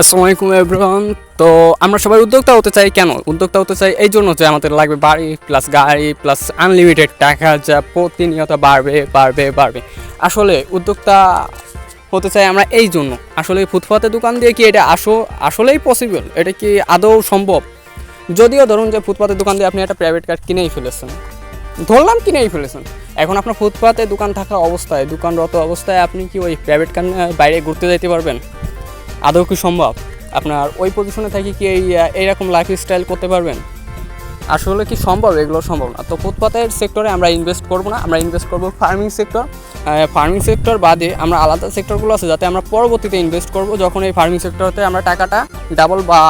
আসসালামু আলাইকুম এভরিওয়ান। তো আমরা সবাই উদ্যোক্তা হতে চাই কেন? উদ্যোক্তা হতে চাই এই জন্য যে আমাদের লাগবে বাড়ি প্লাস গাড়ি প্লাস আনলিমিটেড টাকা যা প্রতিনিয়ত বাড়বে বাড়বে বাড়বে। আসলে উদ্যোক্তা হতে চাই আমরা এই জন্য। আসলে ফুটপাতে দোকান দিয়ে কি এটা আসো, আসলেই পসিবল এটা কি আদৌ সম্ভব? যদিও ধরুন যে ফুটপাতের দোকান দিয়ে আপনি একটা প্রাইভেট কার কিনেই ফেলেছেন। ধরলাম কিনেই ফেলেছেন। এখন আপনার ফুটপাতে দোকান থাকা অবস্থায়, দোকানরত অবস্থায় আপনি কি ওই প্রাইভেট কার বাইরে ঘুরতে যেতে পারবেন? আদৌ কি সম্ভব? আপনার ওই পজিশনে থেকে কি এই এইরকম লাইফ স্টাইল করতে পারবেন? আসলে কি সম্ভব? এগুলো সম্ভব না। তো ফুটপাতের সেক্টরে আমরা ইনভেস্ট করব না আমরা ইনভেস্ট করব ফার্মিং সেক্টর ফার্মিং সেক্টর বাদে আমরা আলাদা সেক্টরগুলো আছে যাতে আমরা পরবর্তীতে ইনভেস্ট করব যখন এই ফার্মিং সেক্টরতে আমরা টাকাটা ডাবল বা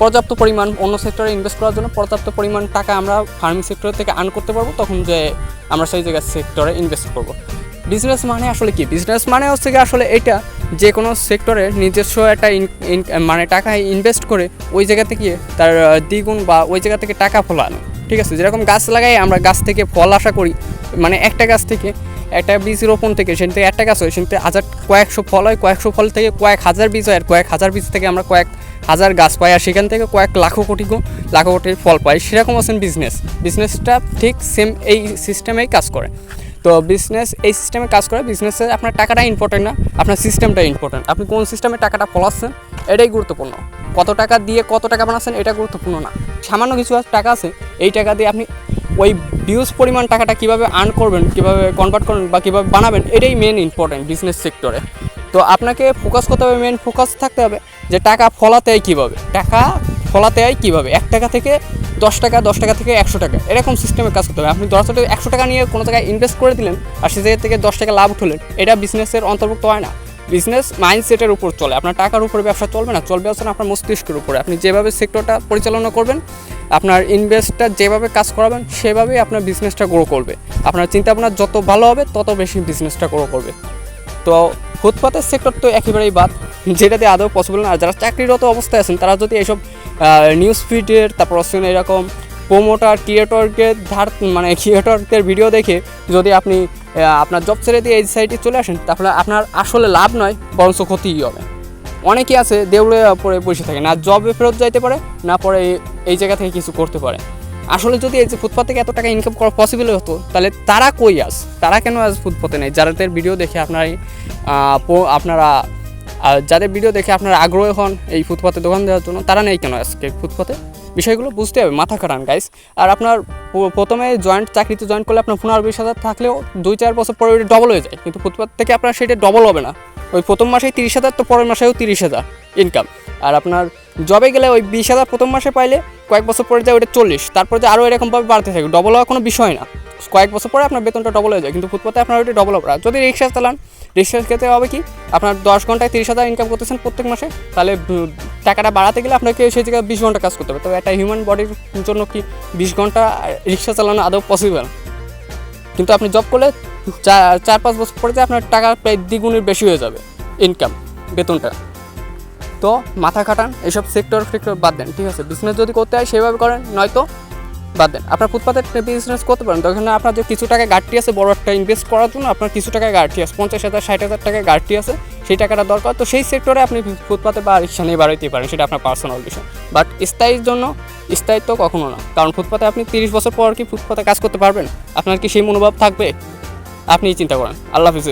পর্যাপ্ত পরিমাণ অন্য সেক্টরে ইনভেস্ট করার জন্য পর্যাপ্ত পরিমাণ টাকা আমরা ফার্মিং সেক্টর থেকে আর্ন করতে পারব তখন যে আমরা সেই জায়গায় সেক্টরে ইনভেস্ট করব। বিজনেস মানে আসলে কি? বিজনেস মানে হচ্ছে কি আসলে এটা যে কোনো সেক্টরে নিজস্ব একটা মানে টাকা ইনভেস্ট করে ওই জায়গা থেকে তার দ্বিগুণ বা ওই জায়গা থেকে টাকা ফলানো। ঠিক আছে? যেরকম গাছ লাগাই আমরা গাছ থেকে ফল আশা করি মানে একটা গাছ থেকে একটা বীজ রোপণ থেকে সেখান থেকে একটা গাছ হয়, সেখান থেকে হাজার, কয়েকশো ফল হয়, কয়েকশো ফল থেকে কয়েক হাজার বীজ হয়, আর কয়েক হাজার বীজ থেকে আমরা কয়েক হাজার গাছ পাই, আর সেখান থেকে কয়েক লাখো কোটি লাখো কোটির ফল পাই। সেরকম আছেন বিজনেস বিজনেসটা ঠিক সেম এই সিস্টেমেই কাজ করে। তো বিজনেস এই সিস্টেমে কাজ করে বিজনেসে আপনার টাকাটা ইম্পর্টেন্ট না, আপনার সিস্টেমটা ইম্পর্টেন্ট আপনি কোন সিস্টেমে টাকাটা ফলাচ্ছেন এটাই গুরুত্বপূর্ণ। কত টাকা দিয়ে কত টাকা বানাচ্ছেন, এটা গুরুত্বপূর্ণ না। সামান্য কিছু টাকা আছে, এই টাকা দিয়ে আপনি ওই বিউজ পরিমাণ টাকাটা কীভাবে আর্ন করবেন, কীভাবে কনভার্ট করবেন বা কীভাবে বানাবেন, এটাই মেন ইম্পর্টেন্ট বিজনেস সেক্টরে তো আপনাকে ফোকাস করতে হবে মেন ফোকাস থাকতে হবে যে টাকা ফলাতে হয় কীভাবে? টাকা ফলাতে হয় কীভাবে? এক টাকা থেকে দশ টাকা দশ টাকা থেকে একশো টাকা, এরকম সিস্টেমে কাজ করতে হবে। আপনি দশ টাকা, একশো টাকা নিয়ে কোনো জায়গায় ইনভেস্ট করে দিলেন আর সে জায়গা থেকে দশ টাকা লাভ উঠলেন, এটা বিজনেসের অন্তর্ভুক্ত হয় না। বিজনেস মাইন্ডসেটের উপর চলে। আপনার টাকার উপরে ব্যবসা চলবে না চলবে না আপনার মস্তিষ্কের উপরে। আপনি যেভাবে সেক্টরটা পরিচালনা করবেন, আপনার ইনভেস্টটা যেভাবে কাজ করাবেন, সেভাবেই আপনার বিজনেসটা গ্রো করবে। আপনার চিন্তা ভাবনা যত ভালো হবে, তত বেশি বিজনেসটা গ্রো করবে। তো ফুটপাতের সেক্টর তো একেবারেই বাদ। যেটাতে আদৌ পসিবল না। আর যারা চাকরিরত অবস্থায় আছেন, তারা যদি এইসব নিউজ ফিডের তারপর হচ্ছে এরকম প্রোমোটার ক্রিয়েটরকে ধার মানে ক্রিয়েটরদের ভিডিও দেখে যদি আপনি আপনার জব ছেড়ে দিয়ে এই সাইডে চলে আসেন, তাহলে আপনার আসলে লাভ নয়, বরঞ্চ ক্ষতিই হবে। অনেকেই আছে, দেউলে পরে বসে থাকে, না জবে ফেরত যাইতে পারে, না পরে এই জায়গা থেকে কিছু করতে পারে। আসলে যদি এই যে ফুটপাত থেকে এত টাকা ইনকাম করা পসিবল হতো তাহলে তারা কই আস তারা কেন আজ ফুটপাতে নেই? যাদের ভিডিও দেখে আপনার এই, আহ, পো- আপনারা যাদের ভিডিও দেখে আপনারা আগ্রহী হন এই ফুটপাতে দোকান দেওয়ার জন্য তারা নেই কেন আজকে ফুটপাতে? বিষয়গুলো বুঝতে হবে মাথা খাটান গাইস আর আপনার প্রথমে জয়েন্ট চাকরিতে জয়েন করলে আপনার পনেরো বিশ হাজার থাকলেও দুই চার বছর পরে ডবল হয়ে যায়। কিন্তু ফুটপাত থেকে আপনার সেটা ডবল হবে না। ওই প্রথম মাসেই তিরিশ হাজার, তো পরের মাসেও তিরিশ হাজার ইনকাম আর আপনার জবে গেলে ওই বিশ হাজার প্রথম মাসে পাইলে কয়েক বছর পরে যায় ওইটা চল্লিশ। তারপরে যে আরও এরকমভাবে বাড়তে থাকে। ডবল হওয়ার কোনো বিষয় না। কয়েক বছর পরে আপনার বেতনটা ডবল হয়ে যায়। কিন্তু ফুটপাতে আপনার ওইটা ডবল হবে যদি রিক্সা চালান, রিক্সার ক্ষেত্রে হবে কি, আপনার দশ ঘন্টায় তিরিশ হাজার ইনকাম করতেছেন প্রত্যেক মাসে, তাহলে টাকাটা বাড়াতে গেলে আপনাকে সেই জায়গায় বিশ ঘণ্টা কাজ করতে হবে। তবে একটা হিউম্যান বডির জন্য কি বিশ ঘণ্টা রিক্সা চালানো আদৌ পসিবল কিন্তু আপনি জব করলে চার চার পাঁচ বছর পরে আপনার টাকা প্রায় দ্বিগুণের বেশি হয়ে যাবে ইনকাম বেতনটা। তো মাথা খাটান এইসব সেক্টর ফেক্টর বাদ দেন, ঠিক আছে? বিজনেস যদি করতে হয়, সেভাবে করেন, নয়তো বাদ দেন। আপনার ফুটপাতে বিজনেস করতে পারেন তখন আপনার যে কিছু টাকা ঘাটতি আছে, বড় একটা ইনভেস্ট করার জন্য আপনার কিছু টাকা ঘাটতি আছে, পঞ্চাশ হাজার, ষাট হাজার টাকা ঘাটতি আছে, সেই টাকাটা দরকার। তো সেই সেক্টরে আপনি ফুটপাতে বা রিক্সা নিয়ে বাড়াইতে পারেন, সেটা আপনার পার্সোনাল বিষয়। বাট স্থায়ীর জন্য, স্থায়িত্ব কখনো না। কারণ ফুটপাতে আপনি তিরিশ বছর পর কি ফুটপাতে কাজ করতে পারবেন? আপনার কি সেই মনোভাব থাকবে? আপনি চিন্তা করেন। আল্লাহ হাফিজ